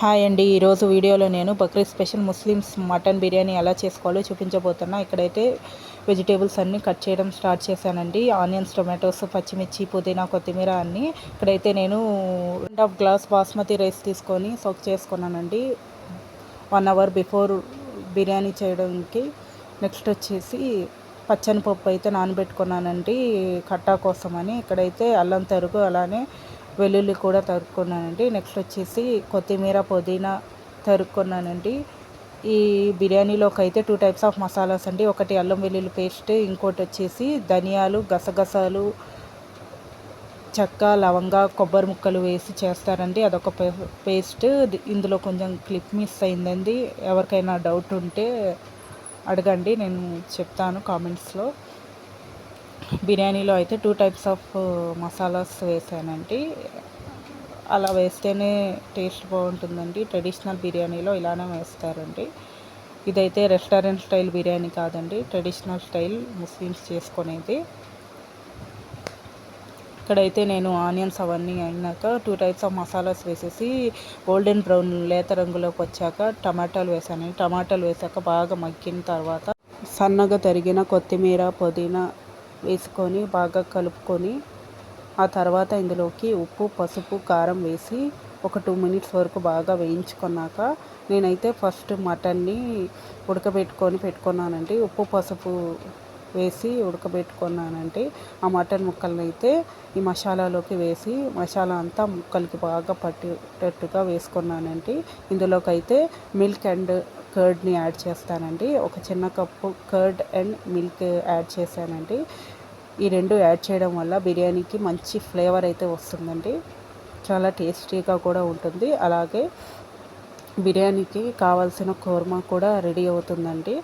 Hi అండి. ఈరోజు వీడియోలో నేను Bakrid special Muslims mutton biryani ఎలా చేసుకోవాలో చూపించబోతున్నా. ఇక్కడైతే వెజిటేబుల్స్ అన్నీ కట్ చేయడం స్టార్ట్ చేశానండి. ఆనియన్స్ టొమాటోస్ పచ్చిమిర్చి పుదీనా కొత్తిమీర అన్నీ ఇక్కడైతే నేను రెండు హాఫ్ గ్లాస్ బాస్మతి రైస్ తీసుకొని సోక్ చేసుకున్నానండి. వన్ అవర్ బిఫోర్ బిర్యానీ చేయడానికి. నెక్స్ట్ వచ్చేసి పచ్చని పప్పు అయితే నానబెట్టుకున్నానండి. కట్టా కోసమని. ఇక్కడైతే అల్లం తరుగు అలానే వెల్లుల్లి కూడా తరుక్కున్నానండి. నెక్స్ట్ వచ్చేసి కొత్తిమీర పుదీనా తరుక్కున్నానండి. ఈ బిర్యానీలోకి అయితే టూ టైప్స్ ఆఫ్ మసాలాస్ అండి. ఒకటి అల్లం వెల్లుల్లి పేస్ట్ ఇంకోటి వచ్చేసి ధనియాలు గసగసాలు చెక్క లవంగ కొబ్బరి ముక్కలు వేసి చేస్తారండి. అదొక పేస్ట్. ఇందులో కొంచెం క్లిప్ మిస్ అయిందండి. ఎవరికైనా డౌట్ ఉంటే అడగండి. నేను చెప్తాను కామెంట్స్లో. బిర్యానీలో అయితే టూ టైప్స్ ఆఫ్ మసాలాస్ వేసానండి. అలా వేస్తేనే టేస్ట్ బాగుంటుందండి. ట్రెడిషనల్ బిర్యానీలో ఇలానే వేస్తారండి. ఇదైతే రెస్టారెంట్ స్టైల్ బిర్యానీ కాదండి. ట్రెడిషనల్ స్టైల్ ముస్లిమ్స్ చేసుకునేది. ఇక్కడైతే నేను ఆనియన్స్ అవన్నీ అయినాక టూ టైప్స్ ఆఫ్ మసాలాస్ వేసేసి గోల్డెన్ బ్రౌన్ లేత రంగులోకి వచ్చాక టమాటాలు వేసాను టమాటాలు వేసాక బాగా మగ్గిన తర్వాత సన్నగా తరిగిన కొత్తిమీర పుదీనా వేసుకొని బాగా కలుపుకొని ఆ తర్వాత ఇందులోకి ఉప్పు పసుపు కారం వేసి ఒక టూ మినిట్స్ వరకు బాగా వేయించుకున్నాక నేనైతే ఫస్ట్ మటన్ని ఉడకబెట్టుకొని పెట్టుకున్నానండి. ఉప్పు పసుపు వేసి ఉడకబెట్టుకున్నానండి. ఆ మటన్ ముక్కలను అయితే ఈ మసాలాలోకి వేసి మసాలా అంతా ముక్కలకి బాగా పట్టేటట్టుగా వేసుకున్నానండి. ఇందులోకి అయితే మిల్క్ అండ్ కర్డ్ని యాడ్ చేస్తానండి. ఒక చిన్న cup curd and milk add చేశానండి. ఈ రెండు యాడ్ చేయడం వల్ల బిర్యానీకి మంచి ఫ్లేవర్ అయితే వస్తుందండి. చాలా టేస్టీగా కూడా ఉంటుంది. అలాగే బిర్యానీకి కావాల్సిన కోర్మా కూడా రెడీ అవుతుందండి.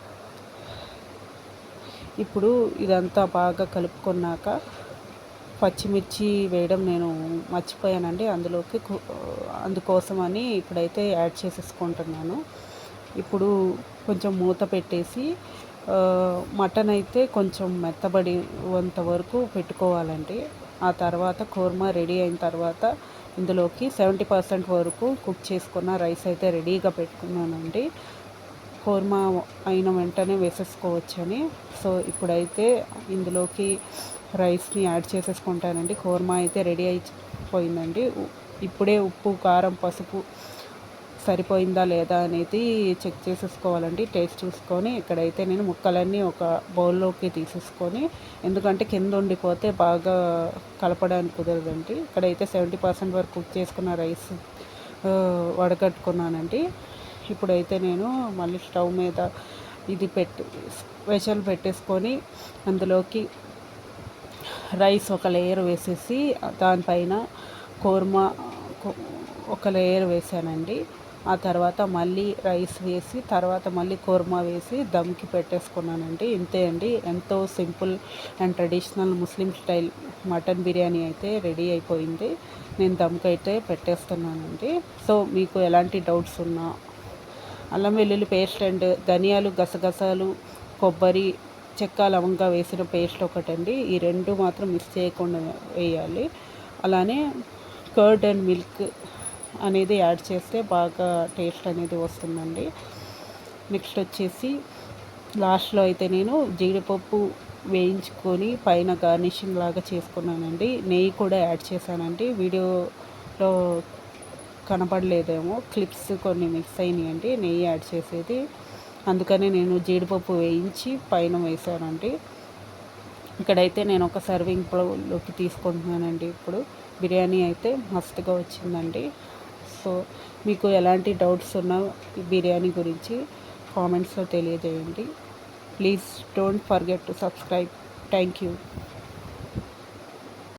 ఇప్పుడు ఇదంతా బాగా కలుపుకున్నాక పచ్చిమిర్చి వేయడం నేను మర్చిపోయానండి. అందులోకి అందుకోసమని ఇప్పుడైతే యాడ్ చేసేసుకుంటున్నాను. ఇప్పుడు కొంచెం మూత పెట్టేసి మటన్ అయితే కొంచెం మెత్తబడినంత వరకు పెట్టుకోవాలండి. ఆ తర్వాత కూర్మా రెడీ అయిన తర్వాత ఇందులోకి సెవెంటీ పర్సెంట్ వరకు కుక్ చేసుకున్న రైస్ అయితే రెడీగా పెట్టుకున్నానండి. కూర్మా అయిన వెంటనే వేసేసుకోవచ్చని. సో ఇప్పుడైతే ఇందులోకి రైస్ని యాడ్ చేసేసుకుంటానండి. కూర్మా అయితే రెడీ అయిపోయిందండి. ఇప్పుడే ఉప్పు కారం పసుపు సరిపోయిందా లేదా అనేది చెక్ చేసేసుకోవాలండి. టేస్ట్ చూసుకొని ఇక్కడైతే నేను ముక్కలన్నీ ఒక బౌల్లోకి తీసేసుకొని ఎందుకంటే కింద ఉండిపోతే బాగా కలపడానికి కుదరదండి. ఇక్కడైతే సెవెంటీ పర్సెంట్ వరకు కుక్ చేసుకున్న రైస్ వడగట్టుకున్నానండి. ఇప్పుడైతే నేను మళ్ళీ స్టవ్ మీద ఇది పెట్టి స్పెషల్ పెట్టేసుకొని అందులోకి రైస్ ఒక లేయర్ వేసేసి దానిపైన కోర్మా ఒక లేయర్ వేసానండి. ఆ తర్వాత మళ్ళీ రైస్ వేసి తర్వాత మళ్ళీ కుర్మా వేసి దమ్కి పెట్టేసుకున్నానండి. ఇంతే అండి. ఎంతో simple and traditional Muslim style mutton biryani అయితే రెడీ అయిపోయింది. నేను దమ్కి అయితే పెట్టేస్తున్నానండి. సో మీకు ఎలాంటి డౌట్స్ ఉన్నా అల్లం వెల్లుల్లి పేస్ట్ అండ్ ధనియాలు గసగసాలు కొబ్బరి చెక్క లవంగా వేసిన పేస్ట్ ఒకటండి. ఈ రెండు మాత్రం మిస్ చేయకుండా వేయాలి. అలానే కర్డ్ అండ్ మిల్క్ అనేది యాడ్ చేస్తే బాగా టేస్ట్ అనేది వస్తుందండి. నెక్స్ట్ వచ్చేసి లాస్ట్లో అయితే నేను జీడిపప్పు వేయించుకొని పైన గార్నిషింగ్ లాగా చేసుకున్నానండి. నెయ్యి కూడా యాడ్ చేశానండి. వీడియోలో కనపడలేదేమో క్లిప్స్ కొన్ని మిక్స్ అయినాయండి నెయ్యి యాడ్ చేసేది. అందుకని నేను జీడిపప్పు వేయించి పైన వేసానండి ఇక్కడైతే నేను ఒక సర్వింగ్లోకి తీసుకుంటున్నానండి. ఇప్పుడు బిర్యానీ అయితే మస్తుగా వచ్చిందండి. సో మీకు ఎలాంటి డౌట్స్ ఉన్నా బిర్యానీ గురించి కామెంట్స్లో తెలియజేయండి. Please don't forget to subscribe. Thank you.